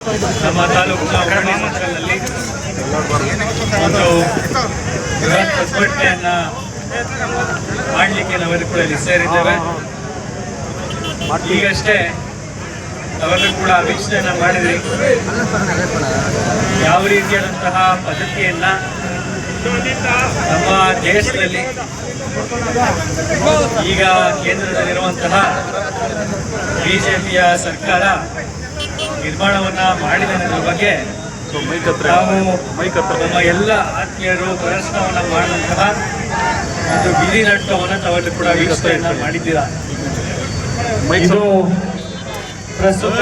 ನಮ್ಮ ತಾಲೂಕಿನ ಹುಬ್ಬಳ್ಳಿ ಸರ್ಕಲ್ನಲ್ಲಿ ಒಂದು ಬೃಹತ್ ಪ್ರತಿಭಟನೆಯನ್ನ ಮಾಡಲಿಕ್ಕೆ ಇಲ್ಲಿ ಸೇರಿದ್ದೇವೆ. ಈಗಷ್ಟೇ ನಾವೆಲ್ಲರೂ ಕೂಡ ವೀಕ್ಷಣೆಯನ್ನ ಮಾಡಿದ್ರಿ. ಯಾವ ರೀತಿಯಾದಂತಹ ಪದ್ಧತಿಯನ್ನ ನಮ್ಮ ದೇಶದಲ್ಲಿ ಈಗ ಕೇಂದ್ರದಲ್ಲಿರುವಂತಹ ಬಿಜೆಪಿಯ ಸರ್ಕಾರ ನಿರ್ಮಾಣವನ್ನ ಮಾಡಿದ ಬಗ್ಗೆ ನಾವು ನಮ್ಮ ಎಲ್ಲ ಆತ್ಮೀಯರು ಪ್ರದರ್ಶನವನ್ನ ಮಾಡಿದಂತಹ ಒಂದು ಬೀದಿ ನಾಟಕವನ್ನ ತಾವಲ್ಲಿ ಕೂಡ ವೀಕ್ಷಣೆಯನ್ನ ಮಾಡಿದ್ದೀರಾ? ಇದು ಪ್ರಸ್ತುತ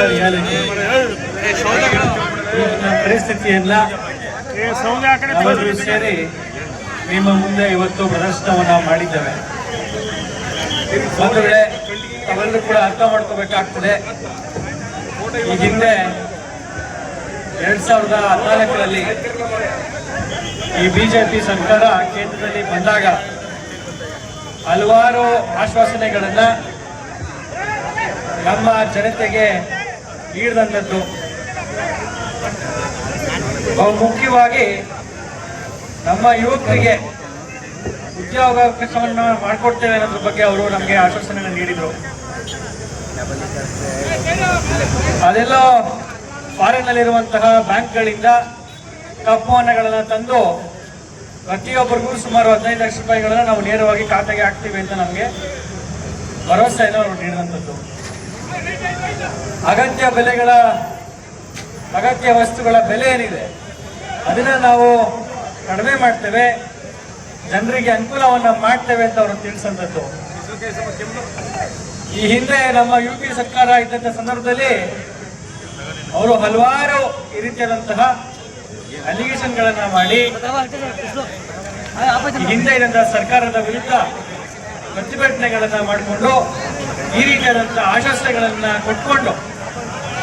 ಪರಿಸ್ಥಿತಿಯನ್ನ ಸೇರಿ ನಿಮ್ಮ ಮುಂದೆ ಇವತ್ತು ಪ್ರದರ್ಶನವನ್ನ ಮಾಡಿದ್ದೇವೆ. ಒಂದು ವೇಳೆ ತಾವೆಲ್ಲರೂ ಕೂಡ ಅರ್ಥ ಮಾಡ್ಕೋಬೇಕಾಗ್ತದೆ. ಈ ಹಿಂದೆ ಎರಡ್ ಸಾವಿರದ ಹದಿನಾಲ್ಕರಲ್ಲಿ ಈ ಬಿಜೆಪಿ ಸರ್ಕಾರ ಕೇಂದ್ರದಲ್ಲಿ ಬಂದಾಗ ಹಲವಾರು ಆಶ್ವಾಸನೆಗಳನ್ನ ನಮ್ಮ ಜನತೆಗೆ ನೀಡಿದಂಥದ್ದು. ಬಹು ಮುಖ್ಯವಾಗಿ ನಮ್ಮ ಯುವಕರಿಗೆ ಉದ್ಯೋಗಾವಕಾಶವನ್ನು ಮಾಡ್ಕೊಡ್ತೇವೆ ಅನ್ನೋದ್ರ ಬಗ್ಗೆ ಅವರು ನಮಗೆ ಆಶ್ವಾಸನೆ ನೀಡಿದರು. ಫಾರಿನ್ ಫಾರಿನ್ನಲ್ಲಿರುವಂತಹ ಬ್ಯಾಂಕ್ಗಳಿಂದ ಗಳಿಂದ ಹಣಗಳನ್ನು ತಂದು ಪ್ರತಿಯೊಬ್ಬರಿಗೂ ಸುಮಾರು ಹದಿನೈದು ಲಕ್ಷ ರೂಪಾಯಿಗಳನ್ನ ನಾವು ನೇರವಾಗಿ ಖಾತೆಗೆ ಹಾಕ್ತೀವಿ ಅಂತ ನಮಗೆ ಭರವಸೆಯನ್ನು ಅವರು ನೀಡಿದಂಥದ್ದು. ಅಗತ್ಯ ಬೆಲೆಗಳ, ಅಗತ್ಯ ವಸ್ತುಗಳ ಬೆಲೆ ಏನಿದೆ? ಅದನ್ನ ನಾವು ಕಡಿಮೆ ಮಾಡ್ತೇವೆ. ಜನರಿಗೆ ಅನುಕೂಲವನ್ನ ಮಾಡ್ತೇವೆ ಅಂತ ಅವರು ತಿಳಿಸಂಥದ್ದು ಈ ಹಿಂದೆ ನಮ್ಮ ಯು ಪಿ ಸರ್ಕಾರ ಇದ್ದಂಥ ಸಂದರ್ಭದಲ್ಲಿ ಅವರು ಹಲವಾರು ಈ ರೀತಿಯಾದಂತಹ ಅಲಿಗೇಷನ್ಗಳನ್ನ ಮಾಡಿ ಹಿಂದೆ ಇದ್ದಂತಹ ಸರ್ಕಾರದ ವಿರುದ್ಧ ಪ್ರತಿಭಟನೆಗಳನ್ನ ಮಾಡಿಕೊಂಡು ಈ ರೀತಿಯಾದಂತಹ ಆಶ್ವಾಸನೆಗಳನ್ನು ಕೊಟ್ಕೊಂಡು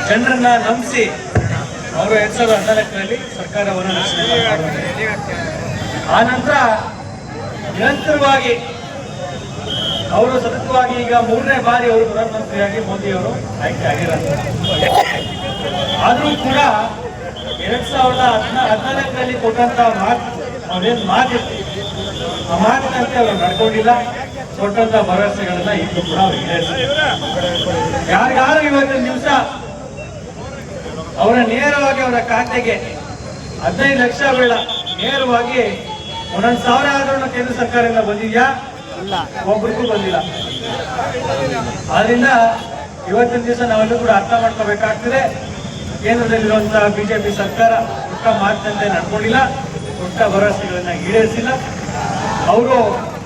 ಜನರನ್ನ ನಂಬಿಸಿ ಅವರು ಎರಡ್ ಸಾವಿರದ ಹದಿನಾಲ್ಕರಲ್ಲಿ ಸರ್ಕಾರವನ್ನು ರಚನೆ. ಆ ನಂತರ ನಿರಂತರವಾಗಿ ಅವರು ಸತತವಾಗಿ ಈಗ ಮೂರನೇ ಬಾರಿ ಅವರು ಪ್ರಧಾನಮಂತ್ರಿಯಾಗಿ ಮೋದಿ ಅವರು ಆಯ್ಕೆ ಆಗಿರೋದು. ಆದರೂ ಕೂಡ ಎರಡ್ ಸಾವಿರದ ಹದಿನಾ, ಹದಿನಾಲ್ಕರಲ್ಲಿ ಕೊಟ್ಟಂತ ಮಾತು ಅವ್ರೇನ್ ಮಾತಿತ್ತು ಆ ಮಾತಿನಂತೆ ಅವರು ನಡ್ಕೊಂಡಿಲ್ಲ. ಕೊಟ್ಟಂತ ಭರವಸೆಗಳನ್ನ ಇದ್ದು ಕೂಡ ಅವ್ರು ಈಡೇರಿಸಿಲ್ಲ ಯಾರಿಗಾರು ಇವತ್ತಿನ ದಿವಸ ಅವರ ನೇರವಾಗಿ ಅವರ ಖಾತೆಗೆ ಹದಿನೈದು ಲಕ್ಷ ಬೇಡ. ನೇರವಾಗಿ ಒಂದೊಂದು ಸಾವಿರ ಆದರೂ ಕೇಂದ್ರ ಸರ್ಕಾರದಿಂದ ಬಂದಿದ್ಯಾ? ಒಬ್ಬರಿಗೂ ಬಂದಿಲ್ಲ. ಆದ್ರಿಂದ ಇವತ್ತಿನ ದಿವಸ ನಾವೆಲ್ಲರೂ ಕೂಡ ಅರ್ಥ ಮಾಡ್ಕೋಬೇಕಾಗ್ತದೆ. ಕೇಂದ್ರದಲ್ಲಿರುವಂತಹ ಬಿಜೆಪಿ ಸರ್ಕಾರ ಪುಟ್ಟ ಮಾತಿನಂತೆ ನಡ್ಕೊಂಡಿಲ್ಲ ಪುಟ್ಟ ಭರವಸೆಗಳನ್ನ ಈಡೇರಿಸಿಲ್ಲ. ಅವರು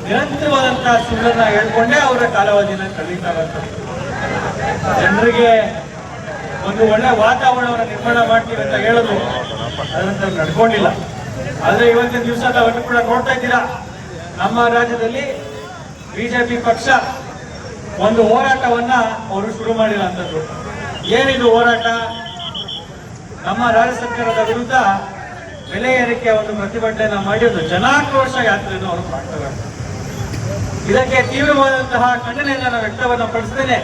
ನಿರಂತರವಾದಂತಹ ಸುಳ್ಳನ್ನ ಹೇಳ್ಕೊಂಡೇ ಅವರ ಕಾಲಾವಧಿಯನ್ನು ಕಳೀತಾ ಬರ್ತಾರೆ ಜನರಿಗೆ ಒಂದು ಒಳ್ಳೆ ವಾತಾವರಣವನ್ನು ನಿರ್ಮಾಣ ಮಾಡ್ತೀವಿ ಅಂತ ಹೇಳೋದು ಅದರಂತ ನಡ್ಕೊಂಡಿಲ್ಲ. ಆದ್ರೆ ಇವತ್ತಿನ ದಿವಸ ತಾವೆಲ್ಲರೂ ಕೂಡ ನೋಡ್ತಾ ಇದ್ದೀರಾ? ನಮ್ಮ ರಾಜ್ಯದಲ್ಲಿ ಬಿಜೆಪಿ ಪಕ್ಷ ಒಂದು ಹೋರಾಟವನ್ನ ಅವರು ಶುರು ಮಾಡಿಲ್ಲ ಅಂತದ್ದು. ಏನಿದು ಹೋರಾಟ? ನಮ್ಮ ರಾಜ್ಯ ಸರ್ಕಾರದ ವಿರುದ್ಧ ಬೆಲೆ ಏರಿಕೆ ಒಂದು ಪ್ರತಿಭಟನೆಯನ್ನ ಮಾಡಿ ಒಂದು ಜನಾಕ್ರೋಶ ಯಾತ್ರೆಯನ್ನು ಅವರು ಮಾಡ್ತಾರೆ. ಇದಕ್ಕೆ ತೀವ್ರವಾದಂತಹ ಖಂಡನೆಯನ್ನ ನಾವು ವ್ಯಕ್ತವನ್ನ ಪಡಿಸ್ತೇನೆ.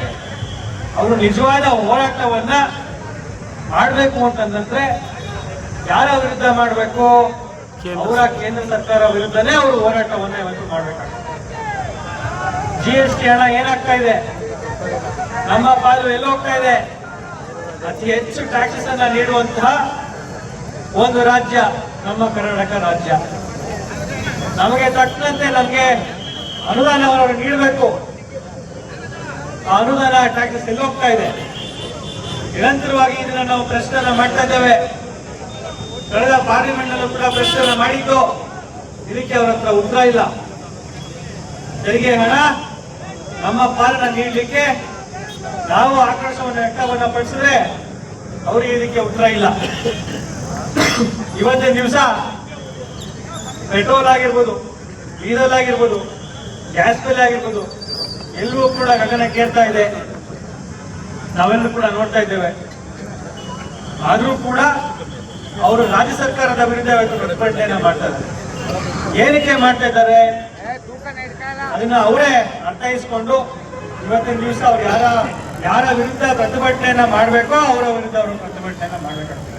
ಅವರು ನಿಜವಾದ ಹೋರಾಟವನ್ನ ಮಾಡಬೇಕು ಅಂತಂದ್ರೆ ಯಾರ ವಿರುದ್ಧ ಮಾಡಬೇಕು? ಅವರ ಕೇಂದ್ರ ಸರ್ಕಾರ ವಿರುದ್ಧನೇ ಅವರು ಹೋರಾಟವನ್ನ ಇವತ್ತು ಮಾಡಬೇಕಾಗ್ತದೆ ಜಿ ಎಸ್ ಟಿ ಹಣ ಏನಾಗ್ತಾ ಇದೆ? ನಮ್ಮ ಪಾಲು ಎಲ್ಲ ಹೋಗ್ತಾ ಇದೆ? ಅತಿ ಹೆಚ್ಚು ಟ್ಯಾಕ್ಸಸ್ ಅನ್ನ ನೀಡುವಂತಹ ಒಂದು ರಾಜ್ಯ ನಮ್ಮ ಕರ್ನಾಟಕ ರಾಜ್ಯ. ನಮಗೆ ತಕ್ಕಂತೆ ನಮಗೆ ಅನುದಾನವನ್ನು ನೀಡಬೇಕು. ಆ ಅನುದಾನ ಟ್ಯಾಕ್ಸಸ್ ಎಲ್ಲಿ ಹೋಗ್ತಾ ಇದೆ. ನಿರಂತರವಾಗಿ ಇದನ್ನ ನಾವು ಪ್ರಶ್ನೆ ಮಾಡ್ತಾ ಇದ್ದೇವೆ. ಕಳೆದ ಪಾರ್ಲಿಮೆಂಟ್ ನಲ್ಲೂ ಕೂಡ ಪ್ರಶ್ನೆ ಮಾಡಿದ್ದು ಇದಕ್ಕೆ ಅವರ ಹತ್ರ ಉತ್ತರ ಇಲ್ಲ. ತೆರಿಗೆ ಹಣ ನಮ್ಮ ಪಾಲನ ನೀಡಲಿಕ್ಕೆ ನಾವು ಆಕ್ರೋಶವನ್ನು ವ್ಯಕ್ತವನ್ನ ಪಡಿಸಿದ್ರೆ ಅವರಿಗೆ ಇದಕ್ಕೆ ಉತ್ತರ ಇಲ್ಲ. ಇವತ್ತಿನ ದಿವಸ ಪೆಟ್ರೋಲ್ ಆಗಿರ್ಬೋದು, ಡೀಸೆಲ್ ಆಗಿರ್ಬೋದು, ಗ್ಯಾಸ್ ಬೆಲೆ ಆಗಿರ್ಬೋದು ಎಲ್ಲವೂ ಕೂಡ ಗಗನಕ್ಕೇರ್ತಾ ಇದೆ. ನಾವೆಲ್ಲರೂ ಕೂಡ ನೋಡ್ತಾ ಇದ್ದೇವೆ. ಆದರೂ ಕೂಡ ಅವರು ರಾಜ್ಯ ಸರ್ಕಾರದ ವಿರುದ್ಧ ಪ್ರತಿಭಟನೆಯನ್ನ ಇದ್ದಾರೆ. ಏನಕ್ಕೆ ಮಾಡ್ತಾ ಇದ್ದಾರೆ? ಅದನ್ನ ಅವರೇ ಅರ್ಥೈಸ್ಕೊಂಡು ಇವತ್ತಿನ ದಿವಸ ಅವ್ರು ಯಾರ ಯಾರ ವಿರುದ್ಧ ಪ್ರತಿಭಟನೆಯನ್ನ ಮಾಡಬೇಕೋ ಅವರ ವಿರುದ್ಧ ಅವರು ಪ್ರತಿಭಟನೆಯನ್ನ ಮಾಡಬೇಕಾಗ್ತದೆ